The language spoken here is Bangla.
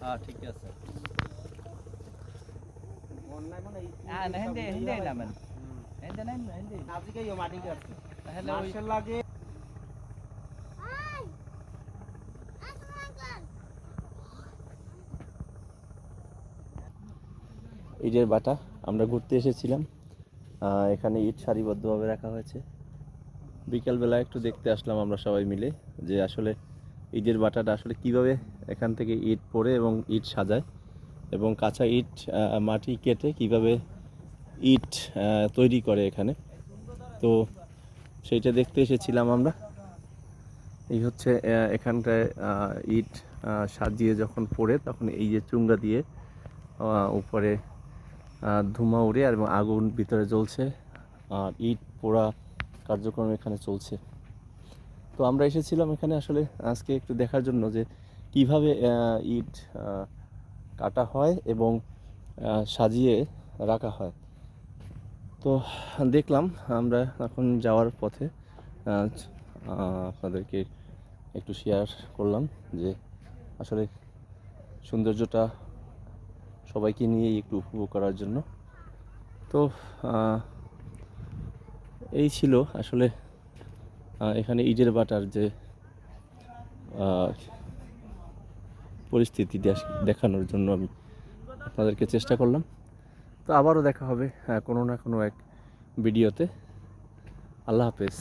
হ্যাঁ ঠিক আছে। হ্যাঁ লাগে ইটের বাটা আমরা ঘুরতে এসেছিলাম। আহ, এখানে ইট সারিবদ্ধভাবে রাখা হয়েছে। বিকালবেলা একটু দেখতে আসলাম আমরা সবাই মিলে যে আসলে ইটের বাটাটা আসলে কীভাবে এখান থেকে ইট পড়ে এবং ইট সাজায় এবং কাঁচা ইট মাটি কেটে কীভাবে ইট তৈরি করে এখানে। তো সেইটা দেখতে এসেছিলাম আমরা। এই হচ্ছে এখানটায় ইট সাজিয়ে যখন পড়ে তখন এই যে চুঙ্গা দিয়ে উপরে ধুমা উড়ে এবং আগুন ভিতরে জ্বলছে। আর ইট পোড়া কার্যক্রম এখানে চলছে। তো আমরা এসেছিলাম এখানে আসলে আজকে একটু দেখার জন্য যে কীভাবে ইট কাটা হয় এবং সাজিয়ে রাখা হয়। তো দেখলাম আমরা এখন যাওয়ার পথে আপনাদেরকে একটু শেয়ার করলাম যে আসলে সৌন্দর্যটা সবাইকে নিয়ে একটু উপভোগ করার জন্য। তো এই ছিল আসলে এখানে ইটের বাটার যে পরিস্থিতি দেখানোর জন্য আমি আপনাদেরকে চেষ্টা করলাম। তো আবারও দেখা হবে হ্যাঁ কোনো না কোনো এক ভিডিওতে। আল্লাহ হাফেজ।